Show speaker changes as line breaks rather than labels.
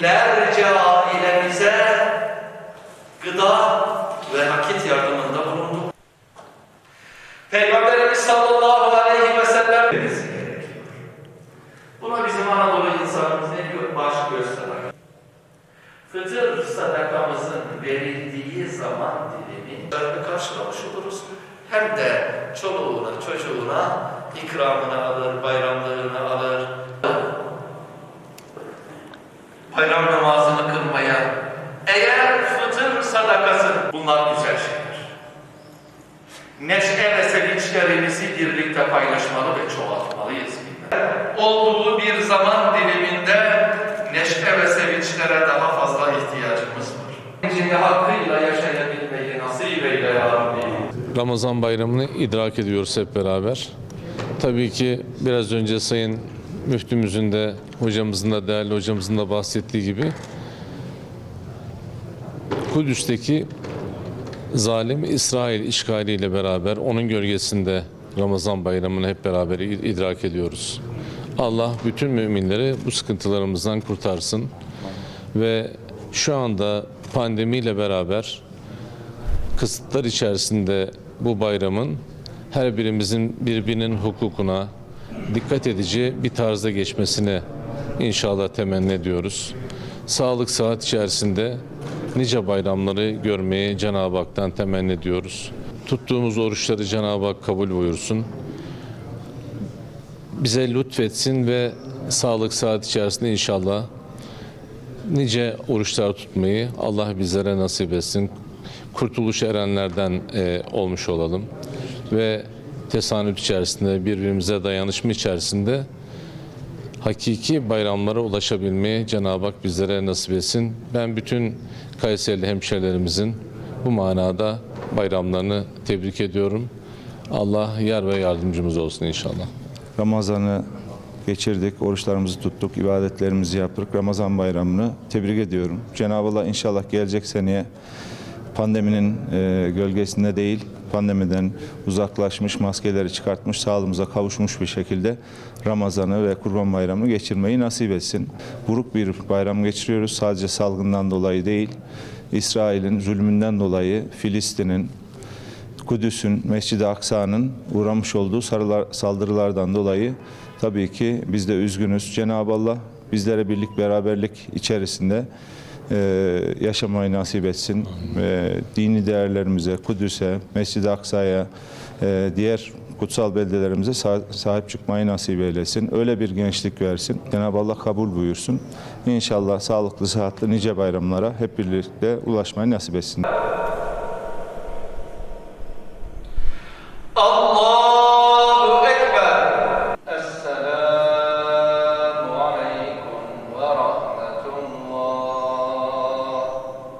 binlerce ailemize gıda ve nakit yardımında bulunduk. Peygamberimiz sallallahu aleyhi ve sellem. Buna bizim Anadolu insanımız ne diyor? Baş gösteren. Fıtır sadakamızın verildiği zaman dilimi karşılamış oluruz. Hem de çoluğuna, çocuğuna ikramını alır, bayramlığını alır. Bayram namazını kılmaya, eğer fıtır sadakası, bunlar güzel şeyler. Neşe ve sevinçlerimizi birlikte paylaşmalı ve çoğaltmalıyız. Olduğu bir zaman diliminde neşe ve sevinçlere daha fazla ihtiyacımız var. İçinde hakkıyla yaşayabilmeyi nasip eyle ya Rabbi.
Ramazan bayramını idrak ediyoruz hep beraber. Tabii ki biraz önce Sayın Müftümüzün de hocamızın da değerli hocamızın da bahsettiği gibi Kudüs'teki zalim İsrail işgaliyle beraber onun gölgesinde Ramazan bayramını hep beraber idrak ediyoruz. Allah bütün müminleri bu sıkıntılarımızdan kurtarsın ve şu anda pandemiyle beraber kısıtlar içerisinde bu bayramın her birimizin birbirinin hukukuna dikkat edici bir tarzda geçmesini inşallah temenni ediyoruz. Sağlık saat içerisinde nice bayramları görmeyi Cenab-ı Hak'tan temenni ediyoruz. Tuttuğumuz oruçları Cenab-ı Hak kabul buyursun. Bize lütfetsin ve sağlık saat içerisinde inşallah nice oruçlar tutmayı Allah bizlere nasip etsin. Kurtuluş erenlerden e, olmuş olalım. Ve tesanüt içerisinde, birbirimize dayanışma içerisinde hakiki bayramlara ulaşabilmeyi Cenab-ı Hak bizlere nasip etsin. Ben bütün Kayserili hemşehrilerimizin bu manada bayramlarını tebrik ediyorum. Allah yar ve yardımcımız olsun inşallah.
Ramazan'ı geçirdik, oruçlarımızı tuttuk, ibadetlerimizi yaptık. Ramazan bayramını tebrik ediyorum. Cenab-ı Allah inşallah gelecek seneye pandeminin e, gölgesinde değil, pandemiden uzaklaşmış, maskeleri çıkartmış, sağlığımıza kavuşmuş bir şekilde Ramazan'ı ve Kurban Bayramı'nı geçirmeyi nasip etsin. Buruk bir bayram geçiriyoruz sadece salgından dolayı değil, İsrail'in zulmünden dolayı Filistin'in, Kudüs'ün, Mescid-i Aksa'nın uğramış olduğu saldırılardan dolayı tabii ki biz de üzgünüz. Cenab-ı Allah bizlere birlik beraberlik içerisinde e, yaşamayı nasip etsin. Ve dini değerlerimize, Kudüs'e, Mescid-i Aksa'ya, e, diğer kutsal beldelerimize sa- sahip çıkmayı nasip eylesin. Öyle bir gençlik versin. Cenab-ı Allah kabul buyursun. İnşallah sağlıklı, sıhhatli nice bayramlara hep birlikte ulaşmayı nasip etsin.